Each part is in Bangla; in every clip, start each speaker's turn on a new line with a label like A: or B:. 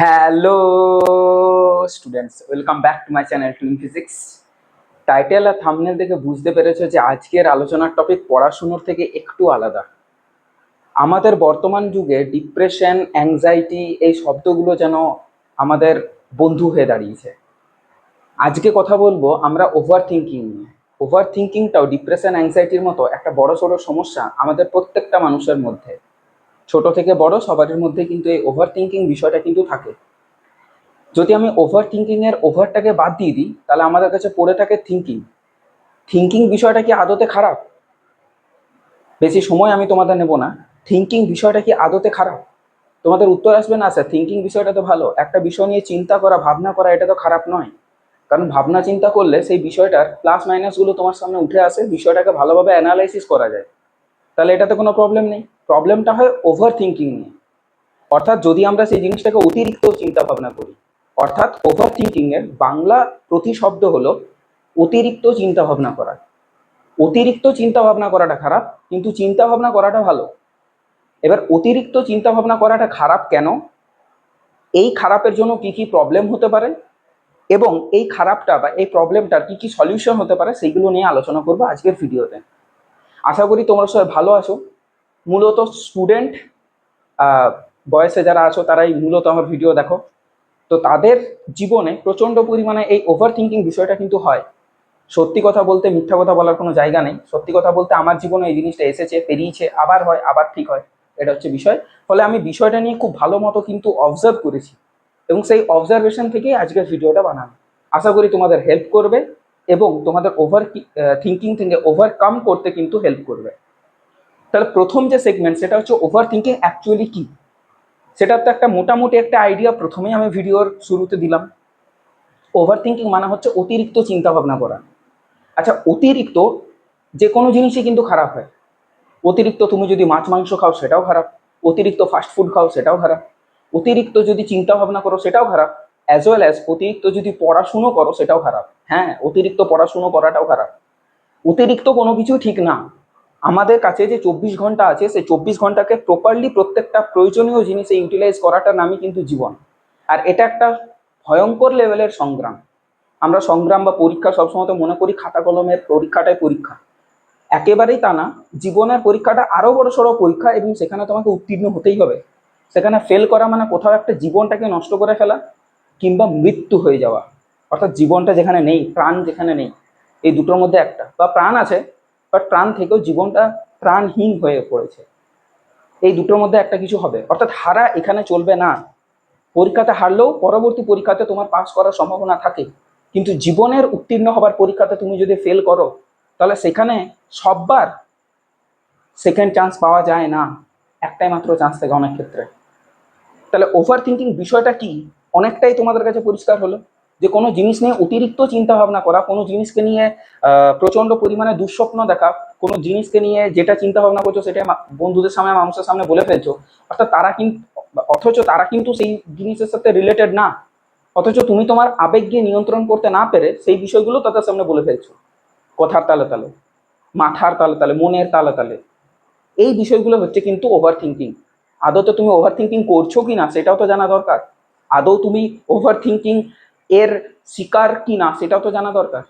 A: Hello students welcome back to my channel twin physics title R thumbnail দেখে বুঝতে পেরেছ যে আজকের আলোচনার টপিক পড়াশুনোর থেকে একটু আলাদা। আমাদের বর্তমান যুগে ডিপ্রেশন অ্যাংজাইটি এই শব্দগুলো যেন আমাদের বন্ধু হয়ে দাঁড়িয়েছে। আজকে কথা বলব আমরা ওভার থিঙ্কিং নিয়ে। ওভার থিঙ্কিংটাও ডিপ্রেশন অ্যাংজাইটির মতো একটা বড় সড়ো সমস্যা আমাদের প্রত্যেকটা মানুষের মধ্যে। ছোট থেকে বড় সবার মধ্যে কিন্তু এই ওভার থিঙ্কিং বিষয়টা কিন্তু থাকে। যদি আমি ওভার থিঙ্কিং এর ওভারটাকে বাদ দিয়ে দিই, তাহলে আমাদের কাছে পড়ে থাকে থিঙ্কিং থিঙ্কিং বিষয়টা কি আদতে খারাপ? বেশি সময় আমি তোমাদের নেব না। থিঙ্কিং বিষয়টা কি আদতে খারাপ? তোমাদের উত্তর আসবে না স্যার থিঙ্কিং বিষয়টা তো ভালো। একটা বিষয় নিয়ে চিন্তা করা, ভাবনা করা, এটা তো খারাপ নয়। কারণ ভাবনা চিন্তা করলে সেই বিষয়টার প্লাস মাইনাসগুলো তোমার সামনে উঠে আসে, বিষয়টাকে ভালোভাবে অ্যানালাইসিস করা যায়। তাহলে এটাতে কোনো প্রবলেম নেই। প্রবলেমটা হয় ওভার থিঙ্কিং নিয়ে। অর্থাৎ যদি আমরা সেই জিনিসটাকে অতিরিক্ত চিন্তা ভাবনা করি, অর্থাৎ ওভার থিঙ্কিং এর বাংলা প্রতিশব্দ হলো অতিরিক্ত চিন্তা ভাবনা করা। অতিরিক্ত চিন্তা ভাবনা করাটা খারাপ, কিন্তু চিন্তা ভাবনা করাটা ভালো। এবার অতিরিক্ত চিন্তা ভাবনা করাটা খারাপ কেন? এই খারাপের জন্য কি কি প্রবলেম হতে পারে? এবং এই খারাপটা বা এই প্রবলেমটার কি কি সলিউশন হতে পারে? সেইগুলো নিয়ে আলোচনা করব আজকের ভিডিওতে আশা করি তোমরা সবাই ভালো আছো। মূলত স্টুডেন্ট বয়সে যারা আছো তারাই মূলত আমার ভিডিও দেখো। তো তাদের জীবনে প্রচণ্ড পরিমাণে এই ওভার থিঙ্কিং বিষয়টা কিন্তু হয়। সত্যি কথা বলতে, মিথ্যা কথা বলার কোনো জায়গা নেই। সত্যি কথা বলতে, আমার জীবনে এই জিনিসটা এসেছে, পেরিয়েছে, আবার হয়, আবার ঠিক হয়। এটা হচ্ছে বিষয়। ফলে আমি বিষয়টা নিয়ে খুব ভালো মতো কিন্তু অবজার্ভ করেছি এবং সেই অবজারভেশন থেকেই আজকের ভিডিওটা বানানো আশা করি তোমাদের হেল্প করবে এবং তোমাদের ওভার থিঙ্কিং থেকে ওভারকাম করতে কিন্তু হেল্প করবে। তাহলে প্রথম যে সেগমেন্ট সেটা হচ্ছে ওভার থিঙ্কিং অ্যাকচুয়ালি কি? সেটা তো একটা মোটামুটি একটা আইডিয়া প্রথমেই আমি ভিডিওর শুরুতে দিলাম। ওভার থিঙ্কিং মানে হচ্ছে অতিরিক্ত চিন্তা ভাবনা করা। আচ্ছা অতিরিক্ত যে কোনো জিনিসই কিন্তু খারাপ হয়। অতিরিক্ত তুমি যদি মাছ, মাংস খাও, সেটাও খারাপ। অতিরিক্ত ফাস্ট ফুড খাও, সেটাও খারাপ। অতিরিক্ত যদি চিন্তা ভাবনা করো, সেটাও খারাপ। অ্যাজ ওয়েল অ্যাজ অতিরিক্ত যদি পড়াশুনো করো, সেটাও খারাপ। হ্যাঁ অতিরিক্ত পড়াশুনো করাটাও খারাপ। অতিরিক্ত কোনো কিছু ঠিক না। আমাদের কাছে যে চব্বিশ ঘণ্টা আছে, সেই চব্বিশ ঘন্টাকে প্রপারলি প্রত্যেকটা প্রয়োজনীয় জিনিসে ইউটিলাইজ করাটা নামই কিন্তু জীবন। আর এটা একটা ভয়ঙ্কর লেভেলের সংগ্রাম। আমরা সংগ্রাম বা পরীক্ষা সবসময় তো মনে করি খাতা কলমের পরীক্ষাটাই পরীক্ষা। একেবারেই তা না, জীবনের পরীক্ষাটা আরও বড় সড়ো পরীক্ষা এবং সেখানে তোমাকে উত্তীর্ণ হতেই হবে। সেখানে ফেল করা মানে কোথাও একটা জীবনটাকে নষ্ট করে ফেলা কিংবা মৃত্যু হয়ে যাওয়া। অর্থাৎ জীবনটা যেখানে নেই, প্রাণ যেখানে নেই, এই দুটোর মধ্যে একটা। বা প্রাণ আছে বাট প্রাণ থেকেও জীবনটা প্রাণহীন হয়ে পড়েছে। এই দুটোর মধ্যে একটা কিছু হবে। অর্থাৎ হারা এখানে চলবে না। পরীক্ষাতে হারলেও পরবর্তী পরীক্ষাতে তোমার পাস করার সম্ভাবনা থাকে। কিন্তু জীবনের উত্তীর্ণ হবার পরীক্ষাতে তুমি যদি ফেল করো, তাহলে সেখানে সববার সেকেন্ড চান্স পাওয়া যায় না। একটাই মাত্র চান্স থাকে অনেক ক্ষেত্রে। তাহলে ওভার থিঙ্কিং বিষয়টা কি? অনেকটাই তোমাদের কাছে পরিষ্কার হলো। যে কোনো জিনিস নিয়ে অতিরিক্ত চিন্তা ভাবনা করা, কোনো জিনিসকে নিয়ে প্রচণ্ড পরিমাণে দুঃস্বপ্ন দেখা, কোনো জিনিসকে নিয়ে যেটা চিন্তা ভাবনা করছ সেটা বন্ধুদের সামনে, মানুষের সামনে বলে ফেলছো। অর্থাৎ তারা কিন্তু অথচ তারা কিন্তু সেই জিনিসের সাথে রিলেটেড না। অথচ তুমি তোমার আবেগকে নিয়ন্ত্রণ করতে না পেরে সেই বিষয়গুলো তাদের সামনে বলে ফেলছো। কথার তালে তালে, মাথার তালে তালে, মনের তালে তালে। এই বিষয়গুলো হচ্ছে কিন্তু ওভার থিঙ্কিং আদৌ তুমি ওভার থিঙ্কিং করছ কি না সেটাও তো জানা দরকার। আদৌ তুমি ওভার থিঙ্কিং এর শিকার কি না সেটাও তো জানা দরকার।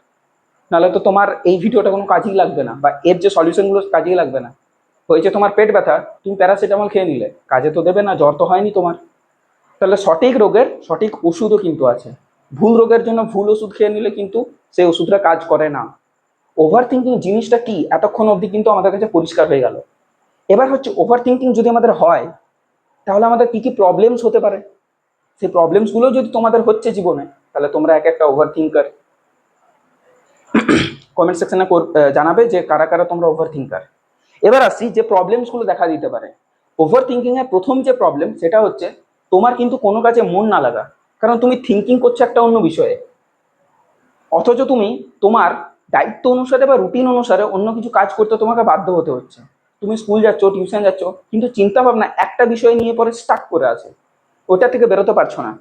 A: নাহলে তো তোমার এই ভিডিওটা কোনো কাজেই লাগবে না বা এর যে সলিউশনগুলো কাজেই লাগবে না। হয়েছে তোমার পেট ব্যথা, তুমি প্যারাসিটামল খেয়ে নিলে, কাজে তো দেবে না, জ্বর তো হয়নি তোমার। তাহলে সঠিক রোগের সঠিক ওষুধও কিন্তু আছে। ভুল রোগের জন্য ভুল ওষুধ খেয়ে নিলে কিন্তু সেই ওষুধটা কাজ করে না। ওভার থিঙ্কিং জিনিসটা কি? এতক্ষণ অবধি কিন্তু আমাদের কাছে পরিষ্কার হয়ে গেল। এবার হচ্ছে ওভার থিঙ্কিং যদি আমাদের হয়, তাহলে আমাদের কি কি প্রবলেমস হতে পারে? সেই প্রবলেমসগুলো যদি তোমাদের হচ্ছে জীবনে তাহলে তোমরা এক একটা ওভার থিঙ্কার কমেন্ট সেকশনে জানাবে যে কারা কারা তোমরা ওভার থিঙ্কার এবার আসি যে প্রবলেমসগুলো দেখা দিতে পারে। ওভার থিঙ্কিং এর প্রথম যে প্রবলেম সেটা হচ্ছে তোমার কিন্তু কোনো কাজে মন না লাগা। কারণ তুমি থিঙ্কিং করছ একটা অন্য বিষয়ে। অথচ তুমি তোমার দায়িত্ব অনুসারে বা রুটিন অনুসারে অন্য কিছু কাজ করতে তোমাকে বাধ্য হতে হচ্ছে। তুমি স্কুল যাচ্ছ টিউশন যাচ্ছ, কিন্তু চিন্তা ভাবনা একটা বিষয় নিয়ে পরে স্টাক করে আছে। ওটা থেকে বেরোতে পারছ না।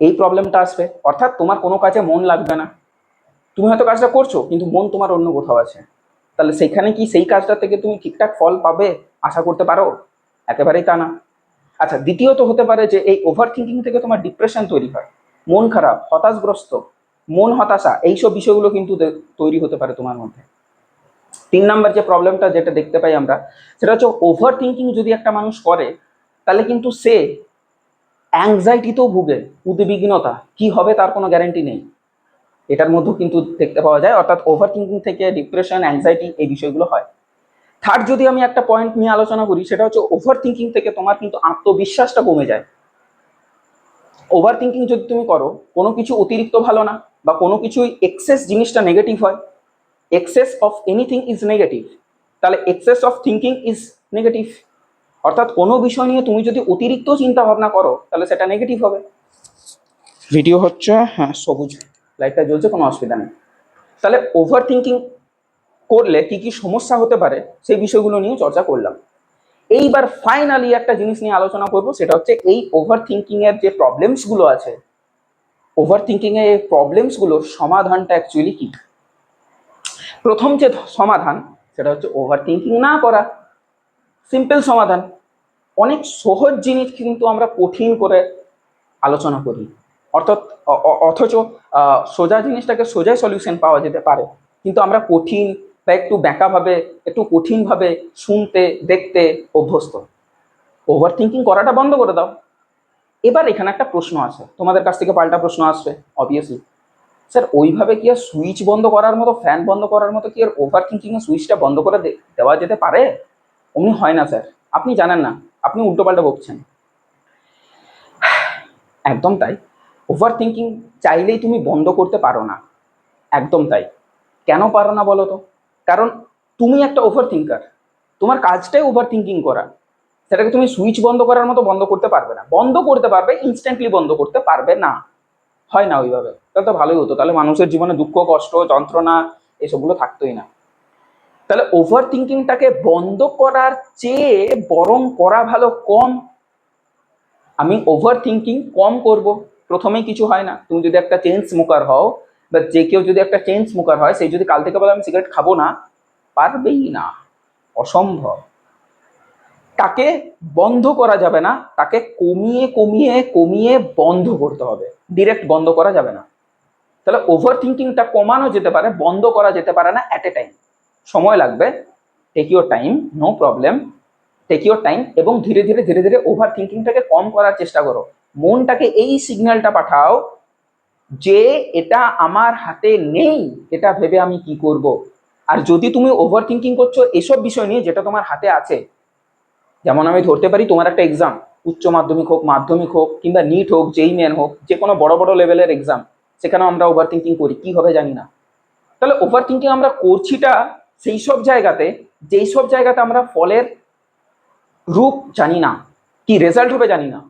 A: এই প্রবলেমটা আসবে। অর্থাৎ তোমার কোনো কাজে মন লাগবে না। তুমি হয়তো কাজটা করছ, কিন্তু মন তোমার অন্য কোথাও আছে। তাহলে সেখানে কি সেই কাজটা থেকে তুমি ঠিকঠাক ফল পাবে, আশা করতে পারো? একেবারেই তা না। আচ্ছা দ্বিতীয়ত হতে পারে যে এই ওভার থিঙ্কিং থেকে তোমার ডিপ্রেশন তৈরি হয়। মন খারাপ, হতাশগ্রস্ত, মন হতাশা, এইসব বিষয়গুলো কিন্তু তৈরি হতে পারে তোমার মধ্যে। তিন নাম্বার যে প্রবলেমটা যেটা দেখতে পাই আমরা, সেটা হচ্ছে ওভার থিঙ্কিং যদি একটা মানুষ করে, তাহলে কিন্তু সে অ্যাংজাইটিতেও ভুগে, উদ্বিগ্নতা, কি হবে তার কোনো গ্যারান্টি নেই। এটার মধ্যেও কিন্তু দেখতে পাওয়া যায়, অর্থাৎ ওভার থিঙ্কিং থেকে ডিপ্রেশন অ্যাংজাইটি এই বিষয়গুলো হয়। থার্ড যদি আমি একটা পয়েন্ট নিয়ে আলোচনা করি, সেটা হচ্ছে ওভার থিঙ্কিং থেকে তোমার কিন্তু আত্মবিশ্বাসটা কমে যায়। ওভার থিঙ্কিং যদি তুমি করো, কোনো কিছু অতিরিক্ত ভালো না, বা কোনো কিছুই এক্সেস জিনিসটা নেগেটিভ হয় excess of anything is negative তাহলে excess of thinking is negative অর্থাৎ কোনো বিষয় নিয়ে তুমি যদি অতিরিক্ত চিন্তা ভাবনা করো তাহলে সেটা নেগেটিভ হবে। ভিডিও হচ্ছে হ্যাঁ সবুজ। লাইটটা জ্বলছে কোনো অসুবিধা নেই। তাহলে ওভার থিঙ্কিং করলে কি কি সমস্যা হতে পারে সেই বিষয়গুলো নিয়ে চর্চা করলাম। এইবার ফাইনালি একটা জিনিস নিয়ে আলোচনা করব সেটা হচ্ছে এই ওভার থিঙ্কিং এর যে প্রবলেমসগুলো আছে ওভার থিঙ্কিং এর এই প্রবলেমসগুলোর সমাধানটা অ্যাকচুয়ালি কি? প্রথম যে সমাধান সেটা হচ্ছে ওভার থিঙ্কিং না করা। সিম্পল সমাধান। অনেক সহজ জিনিস কিন্তু আমরা কঠিন করে আলোচনা করি। অর্থাৎ অথচ সোজা জিনিসটাকে সোজাই সলিউশন পাওয়া যেতে পারে। কিন্তু আমরা কঠিন বা একটু ব্যাঁকাভাবে, একটু কঠিনভাবে শুনতে, দেখতে অভ্যস্ত। ওভার থিঙ্কিং করাটা বন্ধ করে দাও। এবার এখানে একটা প্রশ্ন আছে। তোমাদের কাছ থেকে পাল্টা প্রশ্ন আসবে অবভিয়াসলি স্যার, ওইভাবে কি আর সুইচ বন্ধ করার মতো ফ্যান বন্ধ করার মতো কি আর ওভার থিঙ্কিং এর সুইচটা বন্ধ করে দেওয়া যেতে পারে? অমনি হয় না, স্যার। আপনি জানেন না, আপনি উল্টোপাল্টা বকছেন। একদম তাই। ওভার থিঙ্কিং চাইলেই তুমি বন্ধ করতে পারো না। একদম তাই। কেন পারো না বলো তো? কারণ তুমি একটা ওভার থিঙ্কার তোমার কাজটাই ওভার থিঙ্কিং করা। সেটাকে তুমি সুইচ বন্ধ করার মতো বন্ধ করতে পারবে না। বন্ধ করতে পারবে ইনস্ট্যান্টলি বন্ধ করতে পারবে না। হয় না ওইভাবে। তাহলে তো ভালোই হতো। তাহলে মানুষের জীবনে দুঃখ, কষ্ট, যন্ত্রণা, এসবগুলো থাকতোই না। তাহলে ওভার থিঙ্কিংটাকে বন্ধ করার চেয়ে বরং করা ভালো কম। আমি ওভার থিঙ্কিং কম করব। প্রথমেই কিছু হয় না। তুমি যদি একটা চেন স্মোকার হও, বা যে কেউ যদি একটা চেন স্মোকার হয় সেই যদি কাল থেকে বলে, আমি সিগারেট খাব না, পারবেই না। অসম্ভব। তাকে বন্ধ করা যাবে না। তাকে কমিয়ে কমিয়ে কমিয়ে বন্ধ করতে হবে। ডিরেক্ট বন্ধ করা যাবে না। তাহলে ওভার থিঙ্কিংটা কমানো যেতে পারে, বন্ধ করা যেতে পারে না অ্যাট এ টাইম সময় লাগবে take your time no problem take your time এবং ধীরে ধীরে ধীরে ধীরে ওভার থিঙ্কিংটাকে কম করার চেষ্টা করো। মনটাকে এই সিগন্যালটা পাঠাও যে এটা আমার হাতে নেই, এটা ভেবে আমি কি করব? আর যদি তুমি ওভার থিঙ্কিং করছ, এসব বিষয় নিয়ে যেটা তোমার হাতে আছে, যেমন আমি ধরতে পারি তোমার একটা এক্সাম উচ্চ মাধ্যমিক হোক মাধ্যমিক হোক, কিংবা নিট হোক, যেই মেন হোক যে কোনো বড় বড় লেভেলের এক্সাম সেখানেও আমরা ওভার থিঙ্কিং করি, কি হবে জানি না। তাহলে ওভার থিঙ্কিং আমরা করছিটা সেই সব জায়গাতে, যেই সব জায়গাতে আমরা ফলের রূপ জানি না, কি রেজাল্ট হবে জানি না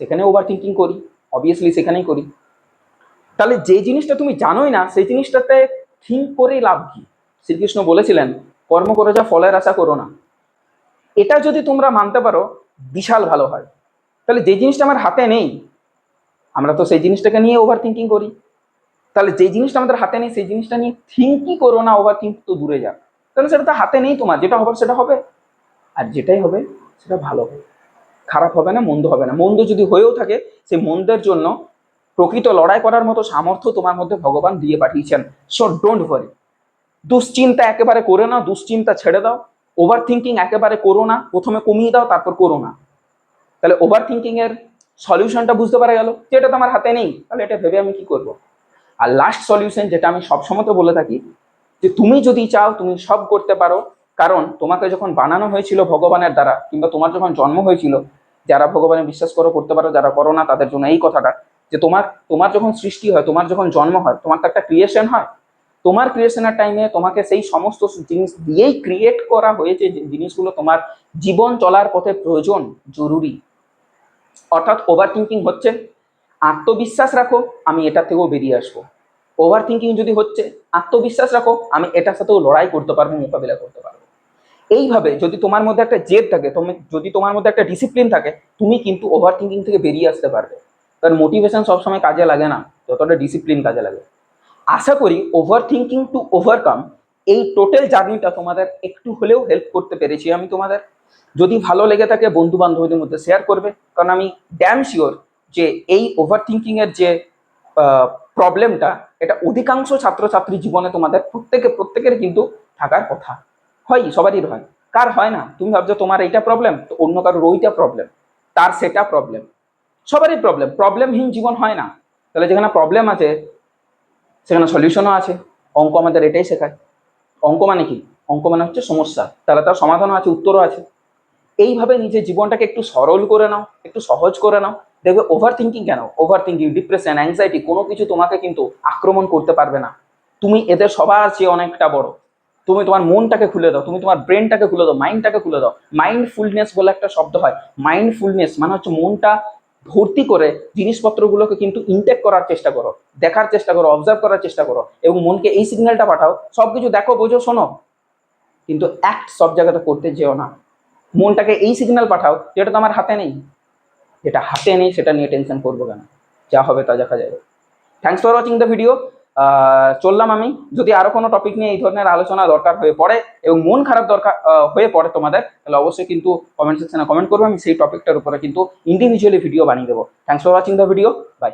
A: সেখানে ওভার থিঙ্কিং করি অবভিয়াসলি সেখানেই করি। তাহলে যে জিনিসটা তুমি জানোই না, সেই জিনিসটাতে থিঙ্ক করে লাভ কি? শ্রীকৃষ্ণ বলেছিলেন, কর্ম করে যা ফলের আশা করো না। এটা যদি তোমরা মানতে পারো, বিশাল ভালো হয়। তাহলে যে জিনিসটা আমার হাতে নেই, আমরা তো সেই জিনিসটাকে নিয়ে ওভার থিঙ্কিং করি। তাহলে যে জিনিসটা আমাদের হাতে নেই, সেই জিনিসটা নিয়ে থিঙ্কই করো না ওভার থিঙ্ক তো দূরে যাক। তাহলে সেটা তো হাতে নেই তোমার, যেটা হবে সেটা হবে। আর যেটাই হবে, সেটা ভালো হবে। খারাপ হবে না, মন্দ হবে না। মন্দ যদি হয়েও থাকে, সেই মন্দের জন্য প্রকৃত লড়াই করার মতো সামর্থ্য তোমার মধ্যে ভগবান দিয়ে পাঠিয়েছেন। সো ডোন্ট ওয়ারি দুশ্চিন্তা একেবারে করে না দুশ্চিন্তা ছেড়ে দাও। ওভার থিঙ্কিং একেবারে করো না। প্রথমে কমিয়ে দাও, তারপর করো না। তাহলে ওভার থিঙ্কিং এর সলিউশনটা বুঝতে পারা গেল যে এটা তো আমার হাতে নেই। তাহলে এটা ভেবে আমি কি করব? আর লাস্ট সলিউশন যেটা আমি সবসময় তো বলে থাকি যে তুমি যদি চাও তুমি সব করতে পারো। কারণ তোমাকে যখন বানানো হয়েছিল ভগবানের দ্বারা, কিংবা তোমার যখন জন্ম হয়েছিল, যারা ভগবানে বিশ্বাস করো, করতে পারো, যারা করো না, তাদের জন্য এই কথাটা, যে তোমার তোমার যখন সৃষ্টি হয়, তোমার যখন জন্ম হয়, তোমার তো একটা ক্রিয়েশন হয়। তোমার ক্রিয়েশনের টাইমে তোমাকে সেই সমস্ত জিনিস দিয়েই ক্রিয়েট করা হয়েছে যে জিনিসগুলো তোমার জীবন চলার পথে প্রয়োজন, জরুরি। অর্থাৎ ওভার থিঙ্কিং হচ্ছে। আত্মবিশ্বাস রাখো, আমি এটা থেকেও বেরিয়ে আসব। ওভার থিঙ্কিং যদি হচ্ছে, আত্মবিশ্বাস রাখো, আমি এটার সাথেও লড়াই করতে পারব, মোকাবিলা করতে পারব। এইভাবে যদি তোমার মধ্যে একটা জেদ থাকে, তুমি, যদি তোমার মধ্যে একটা ডিসিপ্লিন থাকে, তুমি কিন্তু ওভার থিঙ্কিং থেকে বেরিয়ে আসতে পারবে। কারণ মোটিভেশন সবসময় কাজে লাগে না, যতটা ডিসিপ্লিন কাজে লাগে। আশা করি ওভার থিঙ্কিং টু ওভারকাম এই টোটাল জার্নিটা তোমাদের একটু হলেও হেল্প করতে পেরেছি আমি তোমাদের। যদি ভালো লেগে থাকে বন্ধু বান্ধবীদের মধ্যে শেয়ার করবে। কারণ আমি ড্যাম শিওর যে এই ওভার থিঙ্কিংয়ের যে প্রবলেমটা এটা অধিকাংশ ছাত্রছাত্রী জীবনে তোমাদের প্রত্যেকে, প্রত্যেকের কিন্তু থাকার কথা। হয়, সবারই হয়। কার হয় না? তুমি ভাবছ তোমার এইটা প্রবলেম তো অন্য কারোর ওইটা প্রবলেম তার সেটা প্রবলেম সবারই প্রবলেম প্রবলেমহীন জীবন হয় না। তাহলে যেখানে প্রবলেম আছে, সেখানে সলিউশনও আছে। অঙ্ক আমাদের এটাই শেখায়। অঙ্ক মানে কি? অঙ্ক মানে হচ্ছে সমস্যা। তাহলে তার সমাধানও আছে, উত্তরও আছে। এইভাবে নিজের জীবনটাকে একটু সরল করে নাও, একটু সহজ করে নাও। দেখবে ওভার থিঙ্কিং কেন? ওভার থিঙ্কিং ডিপ্রেশন অ্যাংজাইটি কোনো কিছু তোমাকে কিন্তু আক্রমণ করতে পারবে না। তুমি এদের সবার চেয়ে অনেকটা বড়। তুমি তোমার মনটাকে খুলে দাও, তুমি তোমার ব্রেনটাকে খুলে দাও মাইন্ডটাকে খুলে দাও। মাইন্ডফুলনেস বলে একটা শব্দ হয়। মাইন্ডফুলনেস মানে হচ্ছে মনটা ভর্তি করে জিনিসপত্রগুলোকে কিন্তু ইনটেক করার চেষ্টা করো, দেখার চেষ্টা করো অবজার্ভ করার চেষ্টা করো এবং মনকে এই সিগন্যালটা পাঠাও সব কিছু দেখো, বোঝো, শোনো। কিন্তু অ্যাক্ট সব জায়গাতে করতে যেও না। মনটাকে এই সিগন্যাল পাঠাও যেটা তো আমার হাতে নেই। যেটা হাতে নেই, সেটা নিয়ে টেনশন করব কেন? যা হবে তা দেখা যাবে। Thanks for watching the video চললাম আমি। যদি আরও কোনো টপিক নিয়ে এই ধরনের আলোচনা দরকার হয়ে পড়ে এবং মন খারাপ দরকার হয়ে পড়ে তোমাদের, তাহলে অবশ্যই কিন্তু কমেন্ট সেকশনে কমেন্ট করব। আমি সেই টপিকটার উপরে কিন্তু ইন্ডিভিজুয়ালি ভিডিও বানিয়ে দেবো। Thanks for watching the video bye